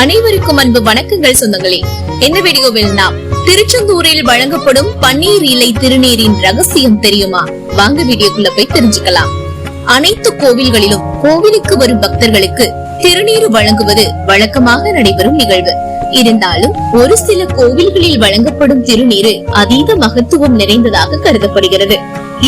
அனைவருக்கும் அன்பு வணக்கங்கள் சொந்தங்களே. இந்த வீடியோவில் நாம் திருச்செந்தூரில் வழங்கப்படும் பன்னீர் இலை திருநீரின் ரகசியம் தெரியுமா? வாங்க வீடியோக்குள்ள போய் தெரிஞ்சுக்கலாம். அனைத்து கோவில்களிலும் கோவிலுக்கு வரும் பக்தர்களுக்கு திருநீர் வழங்குவது வழக்கமாக நடைபெறும் நிகழ்வு. இருந்தாலும் ஒரு சில கோவில்களில் வழங்கப்படும் திருநீரு அதீத மகத்துவம் நிறைந்ததாக கருதப்படுகிறது.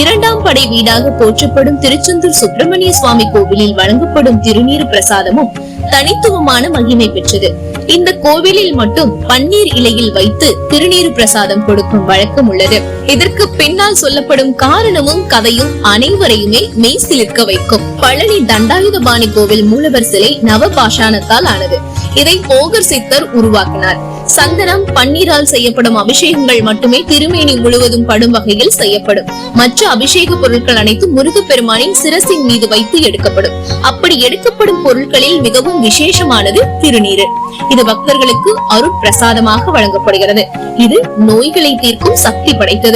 இரண்டாம் படை வீடாக போற்றப்படும் திருச்செந்தூர் சுப்பிரமணிய சுவாமி கோவிலில் வழங்கப்படும் திருநீர் பிரசாதமும் தனித்துவமான மகிமை பெற்றது. இந்த கோவிலில் மட்டும் பன்னீர் இலையில் வைத்து திருநீர் பிரசாதம் கொடுக்கும் வழக்கம் உள்ளது. இதற்கு பின்னால் சொல்லப்படும் காரணமும் கதையும் அனைவரையுமே மெய்சிலிருக்க வைக்கும். பழனி தண்டாயுதபாணி கோவில் மூலவர் சிலை நவபாஷானத்தால் ஆனது. இதை போகர் சித்தர் உருவாக்கினார். சந்தனம் பன்னீரால் செய்யப்படும் அபிஷேகங்கள் மட்டுமே திருமேனி முழுவதும் படும் வகையில் செய்யப்படும். மற்ற அபிஷேக பொருட்கள் அனைத்தும் முருகப்பெருமானின் சிரசின் மீது வைத்து எடுக்கப்படும். அப்படி எடுக்கப்படும் பொருட்களில் மிகவும் விசேஷமானது திருநீரு. இது பக்தர்களுக்கு அருட்பிரசாதமாக வழங்கப்படுகிறது. இது நோய்களை தீர்க்கும் சக்தி படைத்தது.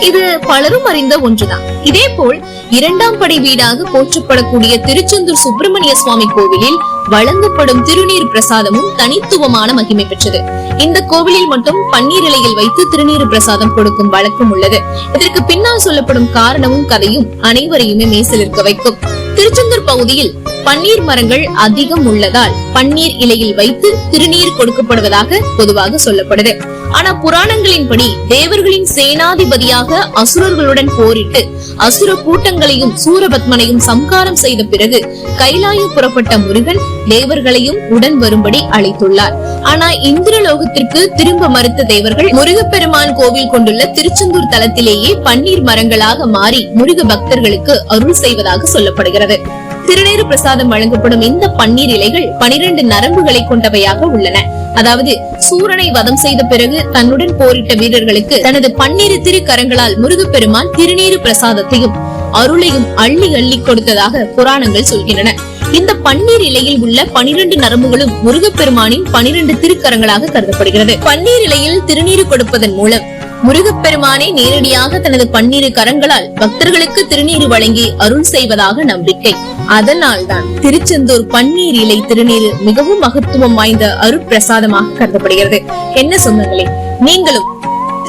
இது பலரும் அறிந்த ஒன்றுதான். இதே போல் இரண்டாம் படை வீடாக போற்றப்படக்கூடிய திருச்செந்தூர் சுப்பிரமணிய சுவாமி கோவிலில் வழங்கப்படும் திருநீர் பிரசாதமும் தனித்துவமான மகிமை பெற்றது. இந்த கோவிலில் மட்டும் பன்னீர் இலையில் வைத்து திருநீர் பிரசாதம் கொடுக்கும் வழக்கம் உள்ளது. இதற்கு பின்னால் சொல்லப்படும் காரணமும் கதையும் அனைவரையுமே மேசிலிருக்க வைக்கும். திருச்செந்தூர் பகுதியில் பன்னீர் மரங்கள் அதிகம் உள்ளதால் பன்னீர் இலையில் வைத்து திருநீர் கொடுக்கப்படுவதாக பொதுவாக சொல்லப்படுது. ஆனா புராணங்களின்படி தேவர்களின் சேனாதிபதியாக அசுரர்களுடன் போரிட்டு அசுர கூட்டங்களையும் சூரபத்மனையும் சம்காரம் செய்த பிறகு கைலாய புறப்பட்ட முருகன் தேவர்களையும் உடன் வரும்படி அழைத்துள்ளார். ஆனா இந்திரலோகத்திற்கு திரும்ப மறுத்த தேவர்கள் முருகப்பெருமான் கோவில் கொண்டுள்ள திருச்செந்தூர் தலத்திலேயே பன்னீர் மரங்களாக மாறி முருக பக்தர்களுக்கு அருள் செய்வதாக சொல்லப்படுகிறது. திருநேறு பிரசாதம் வழங்கப்படும் இந்த பன்னீர் இலைகள் பனிரெண்டு நரம்புகளை கொண்டவையாக உள்ளன. அதாவது சூரனை வதம் செய்த பிறகு தன்னுடன் போரிட்ட வீரர்களுக்கு தனது பன்னிரு திருக்கரங்களால் முருகப்பெருமான் திருநீரு பிரசாதத்தையும் அருளையும் அள்ளி அள்ளி கொடுத்ததாக புராணங்கள் சொல்கின்றன. இந்த பன்னீர் இலையில் உள்ள பனிரெண்டு நரம்புகளும் முருகப்பெருமானின் பனிரெண்டு திருக்கரங்களாக கருதப்படுகிறது. பன்னீர் இலையில் திருநீறு கொடுப்பதன் மூலம் முருகப்பெருமானே நேரடியாக தனது பன்னிரு கரங்களால் பக்தர்களுக்கு திருநீறு வழங்கி அருள் செய்வதாக நம்பிக்கை. அதனால்தான் திருச்செந்தூர் பன்னீர் இலை திருநீர் மிகவும் மகத்துவம் வாய்ந்த அருட்பிரசாதமாக கருதப்படுகிறது. என்ன சொந்தங்களே நீங்களும்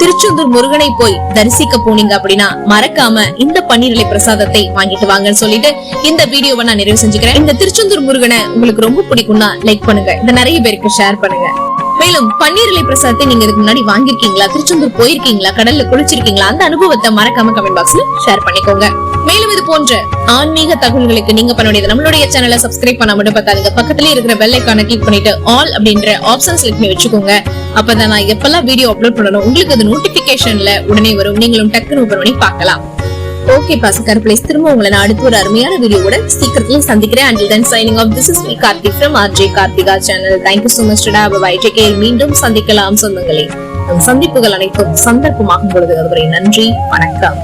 திருச்செந்தூர் முருகனை போய் தரிசிக்க போனீங்க அப்படின்னா மறக்காம இந்த பன்னீர் இலை பிரசாதத்தை வாங்கிட்டு வாங்கன்னு சொல்லிட்டு இந்த வீடியோவை நான் நிறைவு செஞ்சுக்கிறேன். இந்த திருச்செந்தூர் முருகனை உங்களுக்கு ரொம்ப பிடிக்கும்னா லைக் பண்ணுங்க. இதை நிறைய பேருக்கு ஷேர் பண்ணுங்க. மேலும் பன்னீர் இலை பிரசாதத்தை நீங்க இதுக்கு முன்னாடி வாங்கிருக்கீங்களா திருச்செந்தூர் போயிருக்கீங்களா? கடல்ல குளிச்சிருக்கீங்களா? அந்த அனுபவத்தை மறக்காம கமெண்ட் பாக்ஸ்ல ஷேர் பண்ணிக்கோங்க. மேலும் இது போன்ற ஆன்மீக தகவல்களுக்கு நீங்க பண்ண வேண்டியது நம்மளுடைய சேனலை சப்ஸ்கிரைப் பண்ண மட்டும் பார்த்தாதுங்க பக்கத்துல இருக்கிற பெல் ஐக்கான கிளிக் பண்ணிட்டு ஆல் அப்படின்ற ஆப்ஷன் செலக்ட் பண்ணி வச்சுக்கோங்க. அப்பதான் நான் எப்பெல்லாம் வீடியோ அப்லோட் பண்ணணும் உங்களுக்கு அது நோட்டிபிகேஷன்ல உடனே வரும். நீங்களும் டக்குனு ஓபன் பண்ணி பார்க்கலாம். ஓகே பாஸ் கருப்பிளேஸ் திரும்ப உங்களை நான் அடுத்து ஒரு அருமையான வீடியோவோட சீக்கிரத்துல சந்திக்கிறேன். Until then signing off this is me Karthik from RJ Karthika channel thank you so much டா பை டேக் மீண்டும் சந்திக்கலாம் சொந்தங்களே. நம் சந்திப்புகள் அனைத்தும் சந்தர்ப்பமாகும் பொழுது நன்றி. வணக்கம்.